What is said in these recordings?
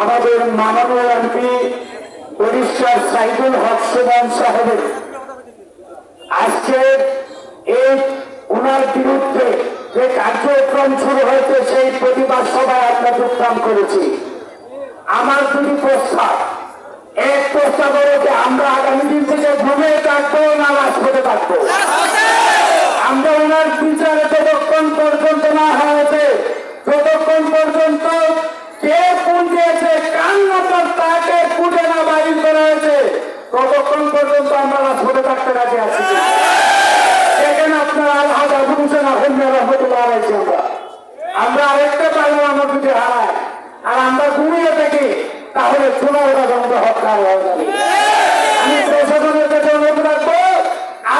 আমাদের মাননীয় এমপি পরিষ্কার সাইদুল হক সুমন সাহেবের আজকে এই ওনার বিরুদ্ধে যে কার্যক্রম শুরু হয়েছে, সেই প্রতিবাদ সভায় আমরা যোগদান করেছি। আমার দুটি প্রস্তাব। এক প্রস্তাব হলো যে আমরা আগামী দিন থেকে ঘুমে থাকব না রাজপথে থাকব। আমরা ওনার বিচারে যতক্ষণ পর্যন্ত না হয়েছে ততক্ষণ পর্যন্ত কে কোন দিয়েছে কার নম্বর তাকে খুঁজে না বাহির করা হয়েছে ততক্ষণ পর্যন্ত আমরা রাজপথে থাকতে রাজি আছি। এখানে আপনার আবু হোসেন আহমেদ রহমতুল্লাহ আমরা আমরা আরেকটা পাইলাম আমরা যদি হারাই। আর আমরা ঘুমিয়ে থাকি তাহলে চুনাওটা বন্ধ যাবে। আমি প্রশাসনের কাছে অনুরোধ রাখব,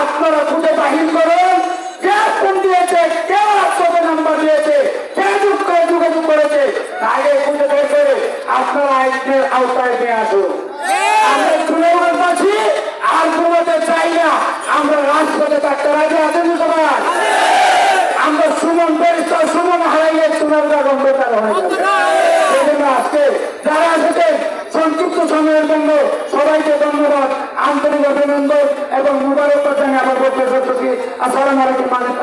আপনারা খুঁজে বাহির করুন, কে ফোন দিয়েছে, কে রাষ্ট্রপতি নাম্বার দিয়েছে, কে যুগ যোগাযোগ করেছে, তাকে খুঁজে বের আপনারা আইনের আওতায় নিয়ে আসুন আমরা চুনাওয়ার পাচ্ছি আর ঘুমাতে চাই না থাকতে রাজি আছেন তো সবাই আমরা সুমন বেরিস্টার সুমন হারাইয়ে চুনারটা গন্ধকার হয়ে যাবে। আজকে যারা এসেছেন সংক্ষিপ্ত সময়ের জন্য সবাইকে ধন্যবাদ আন্তরিক অভিনন্দন এবং মুবারকবাদ জানিয়ে আমার বক্তব্য সত্যি আসসালামু আলাইকুম মালিক।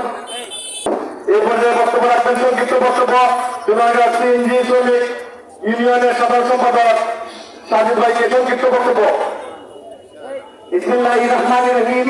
এই পর্যায়ে বক্তব্য রাখবেন সংক্ষিপ্ত বক্তব্য। জুনাগড় সিএনজি শ্রমিক ইউনিয়নের সাধারণ সম্পাদক সাজিদ ভাইকে সংক্ষিপ্ত বক্তব্য। ইসমিল্লাহ রহমান রহিম।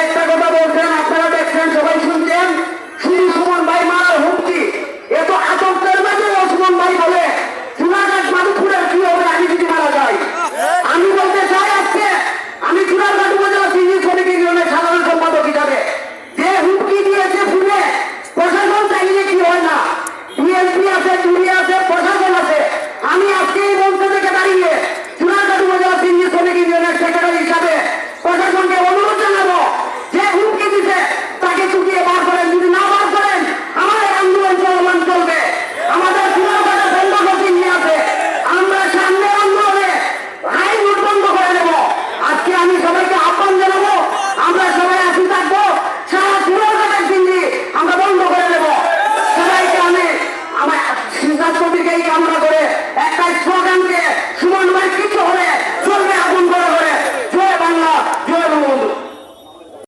কামনা করে একটা স্লোগান